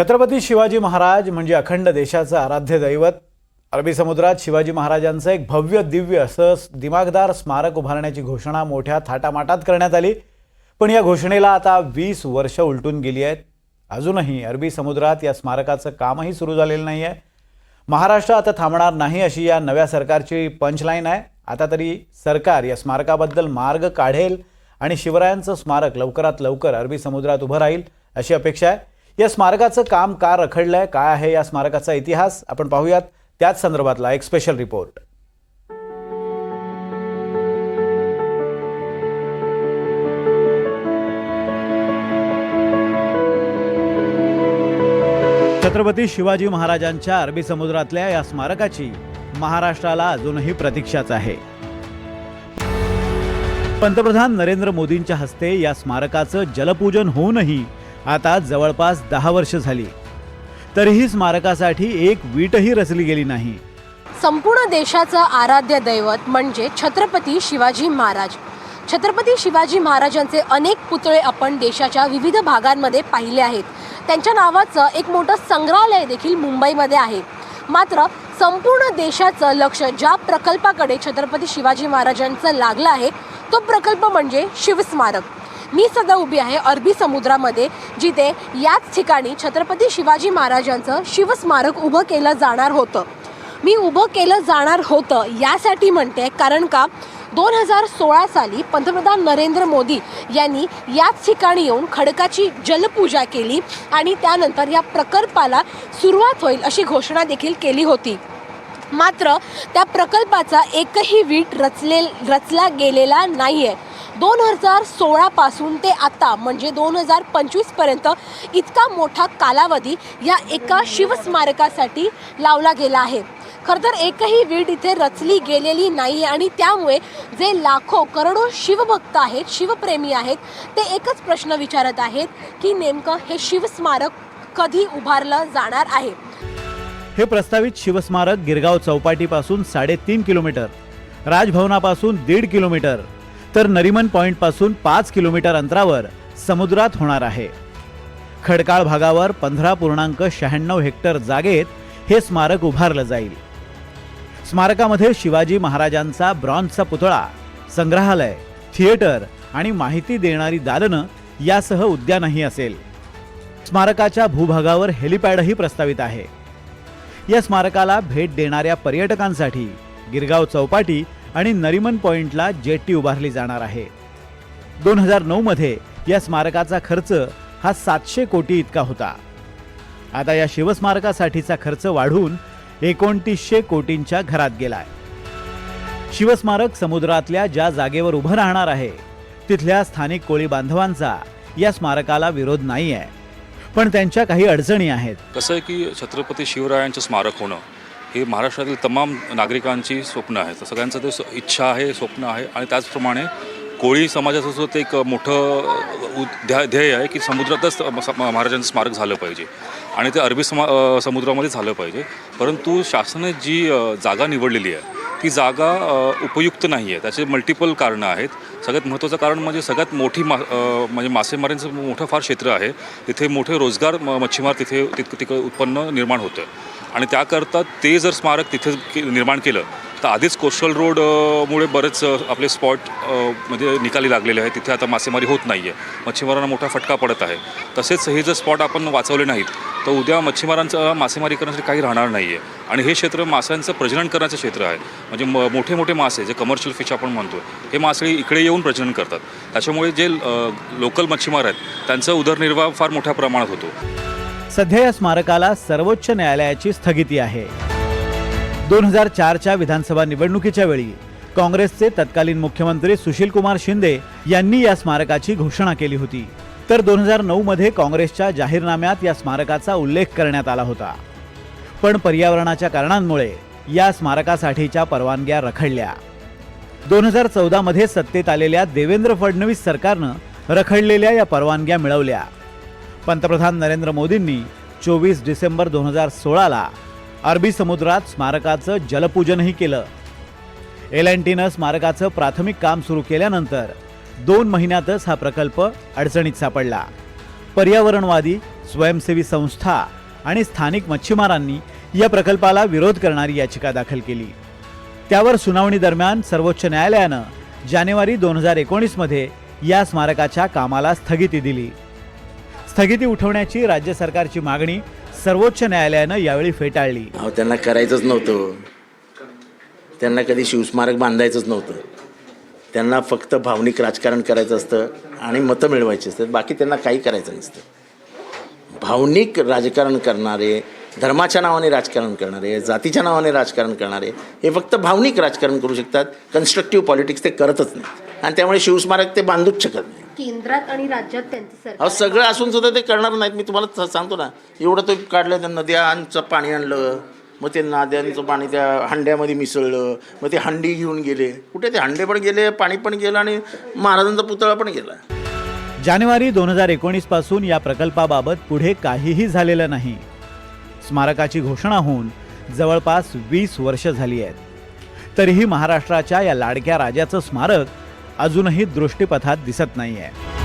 छत्रपती शिवाजी महाराज म्हणजे अखंड देशाचं आराध्य दैवत. अरबी समुद्रात शिवाजी महाराजांचं एक भव्य दिव्य असं दिमागदार स्मारक उभारण्याची घोषणा मोठ्या थाटामाटात करण्यात आली. पण या घोषणेला आता वीस वर्ष उलटून गेली आहेत. अजूनही अरबी समुद्रात या स्मारकाचं कामही सुरू झालेलं नाही आहे महाराष्ट्र आता थांबणार नाही अशी या नव्या सरकारची पंचलाईन आहे. आता तरी सरकार या स्मारकाबद्दल मार्ग काढेल आणि शिवरायांचं स्मारक लवकरात लवकर अरबी समुद्रात उभं राहील अशी अपेक्षा आहे. या स्मारकाचं काम का रखडलंय काय आहे या स्मारकाचा इतिहास आपण पाहूयात. त्याच संदर्भातला एक स्पेशल रिपोर्ट छत्रपती शिवाजी महाराजांच्या अरबी समुद्रातल्या या स्मारकाची महाराष्ट्राला अजूनही प्रतीक्षाच आहे. पंतप्रधान नरेंद्र मोदींच्या हस्ते या स्मारकाचं जलपूजन होऊनही आता जवळपास दहा वर्ष झाली. तरीही स्मारकासाठी एक वीटही रचली गेली नाही. संपूर्ण देशाचं आराध्य दैवत म्हणजे छत्रपती शिवाजी महाराज. छत्रपती शिवाजी महाराजांचे अनेक पुतळे आपण देशाच्या विविध भागांमध्ये पाहिले आहेत. त्यांच्या नावाचं एक मोठं संग्रहालय देखील मुंबईमध्ये आहे. मात्र संपूर्ण देशाचं लक्ष ज्या प्रकल्पाकडे छत्रपती शिवाजी महाराजांचं लागलं आहे तो प्रकल्प म्हणजे शिवस्मारक. मी सध्या उभी आहे अरबी समुद्रामध्ये जिथे याच ठिकाणी छत्रपती शिवाजी महाराजांचं शिवस्मारक उभं केलं जाणार होतं. मी उभं केलं जाणार होतं यासाठी म्हणते कारण का दोन हजार सोळा साली पंतप्रधान नरेंद्र मोदी यांनी याच ठिकाणी येऊन खडकाची जलपूजा केली आणि त्यानंतर या प्रकल्पाला सुरुवात होईल अशी घोषणा देखील केली होती. मात्र त्या प्रकल्पाचा एकही वीट रचले रचला गेलेला नाही आहे दोन हजार सोळापासून ते आता म्हणजे दोन हजार पंचवीसपर्यंत इतका मोठा कालावधी या एका शिवस्मारकासाठी लावला गेला आहे. खरं तर एकही वीट इथे रचली गेलेली नाही आणि त्यामुळे जे लाखो करोडो शिवभक्त आहेत शिवप्रेमी आहेत ते एकच प्रश्न विचारत आहेत की नेमकं हे शिवस्मारक कधी उभारलं जाणार आहे? हे प्रस्तावित शिवस्मारक गिरगाव चौपाटीपासून साडेतीन किलोमीटर राजभवनापासून दीड किलोमीटर तर नरिमन पॉईंटपासून पाच किलोमीटर अंतरावर समुद्रात होणार आहे. खडकाळ भागावर पंधरा पूर्णांक शहाण्णव हेक्टर जागेत हे स्मारक उभारलं जाईल. स्मारकामध्ये शिवाजी महाराजांचा ब्रॉन्झचा पुतळा संग्रहालय थिएटर आणि माहिती देणारी दालनं यासह उद्यानही असेल. स्मारकाच्या भूभागावर हेलिपॅडही प्रस्तावित आहे. या स्मारकाला भेट देणाऱ्या पर्यटकांसाठी गिरगाव चौपाटी आणि नरिमन पॉइंटला जेट्टी उभारली जाणार आहे. दोन हजार नऊमध्ये या स्मारकाचा खर्च हा सातशे कोटी इतका होता. आता या शिवस्मारकासाठीचा खर्च वाढून एकोणतीसशे कोटींच्या घरात गेलाय. शिवस्मारक समुद्रातल्या ज्या जागेवर उभं राहणार आहे तिथल्या स्थानिक कोळी बांधवांचा या स्मारकाला विरोध नाही आहे पण त्यांच्या काही अडचणी आहेत. कसं आहे की छत्रपती शिवरायांचं स्मारक होणं हे महाराष्ट्रातील तमाम नागरिकांची स्वप्न आहे तर सगळ्यांचं ते इच्छा आहे स्वप्न आहे. आणि त्याचप्रमाणे कोळी समाजाचं सुद्धा ते एक मोठं उ- ध्या ध्येय आहे की समुद्रातच म- महाराजांचं स्मारक झालं पाहिजे. आणि ते अरबी समा समुद्रामध्ये झालं पाहिजे. परंतु शासनाने जी जागा निवडलेली आहे ती जागा उपयुक्त नाही आहे. त्याचे मल्टिपल कारणं आहेत. सगळ्यात महत्त्वाचं कारण म्हणजे सगळ्यात मोठी मा म्हणजे मासेमारीचं मोठं फार क्षेत्र आहे. तिथे मोठे रोजगार मच्छीमार तिथे तिथं तिकडं उत्पन्न निर्माण होतं. आणि त्याकरता ते जर स्मारक तिथे निर्माण केलं तर आधीच कोस्टल रोडमुळे बरेच आपले स्पॉट म्हणजे निकाली लागलेले आहेत. तिथे आता मासेमारी होत नाही आहे मच्छीमारांना मोठा फटका पडत आहे. तसेच हे जर स्पॉट आपण वाचवले नाहीत तर उद्या मच्छीमारांचं मासेमारी करण्यासाठी काही राहणार नाही आहे आणि हे क्षेत्र माशांचं प्रजनन करण्याचं क्षेत्र आहे. म्हणजे म मोठे मोठे मासे जे कमर्शियल फिश आपण म्हणतो हे मासे इकडे येऊन प्रजनन करतात. त्याच्यामुळे जे लोकल मच्छीमार आहेत त्यांचा उदरनिर्वाह फार मोठ्या प्रमाणात होतो. सध्या या स्मारकाला सर्वोच्च न्यायालयाची स्थगिती आहे. दोन हजार चारच्या विधानसभा निवडणुकीच्या वेळी काँग्रेसचे तत्कालीन मुख्यमंत्री सुशीलकुमार शिंदे यांनी या स्मारकाची घोषणा केली होती. तर दोन हजार नऊ मध्ये काँग्रेसच्या जाहीरनाम्यात या स्मारकाचा उल्लेख करण्यात आला होता. पण पर्यावरणाच्या कारणांमुळे या स्मारकासाठीच्या परवानग्या रखडल्या. दोन हजार चौदामध्ये सत्तेत आलेल्या देवेंद्र फडणवीस सरकारनं रखडलेल्या या परवानग्या मिळवल्या. पंतप्रधान नरेंद्र मोदींनी चोवीस डिसेंबर दोन हजार सोळाला अरबी समुद्रात स्मारकाचं जलपूजनही केलं. एल एन टीनं स्मारकाचं प्राथमिक काम सुरू केल्यानंतर दोन महिन्यातच हा प्रकल्प अडचणीत सापडला. पर्यावरणवादी स्वयंसेवी संस्था आणि स्थानिक मच्छीमारांनी या प्रकल्पाला विरोध करणारी याचिका दाखल केली. त्यावर सुनावणी दरम्यान सर्वोच्च न्यायालयानं जानेवारी दोन हजार एकोणीसमध्ये या स्मारकाच्या कामाला स्थगिती दिली. स्थगिती उठवण्याची राज्य सरकारची मागणी सर्वोच्च न्यायालयानं यावेळी फेटाळली. अहो त्यांना करायचंच नव्हतं. त्यांना कधी शिवस्मारक बांधायचंच नव्हतं. त्यांना फक्त भावनिक राजकारण करायचं असतं आणि मतं मिळवायची असतात. बाकी त्यांना काही करायचं नसतं. भावनिक राजकारण करणारे धर्माच्या नावाने राजकारण करणारे जातीच्या नावाने राजकारण करणारे हे फक्त भावनिक राजकारण करू शकतात. कन्स्ट्रक्टिव्ह पॉलिटिक्स ते करतच नाही आणि त्यामुळे शिवस्मारक ते बांधूच शकत नाही केंद्रात आणि राज्यात त्यांचं सरकार अहो सगळं असून सुद्धा ते करणार नाहीत. मी तुम्हाला स- सांगतो ना एवढं ते काढलं त्या नद्यांचं पाणी आणलं मग ते नद्यांचं पाणी त्या हंड्यामध्ये मिसळलं मग ते हंडी घेऊन गेले. कुठे ते हंडे पण गेले पाणी पण गेलं आणि महाराजांचा पुतळा पण गेला. जानेवारी दोन हजार एकोणीसपासून या प्रकल्पाबाबत पुढे काहीही झालेलं नाही. स्मारकाची घोषणा होऊन जवळपास वीस वर्ष झाली आहेत. तरीही महाराष्ट्राच्या या लाडक्या राजाचं स्मारक अजूनही दृष्टीपथात दिसत नाही आहे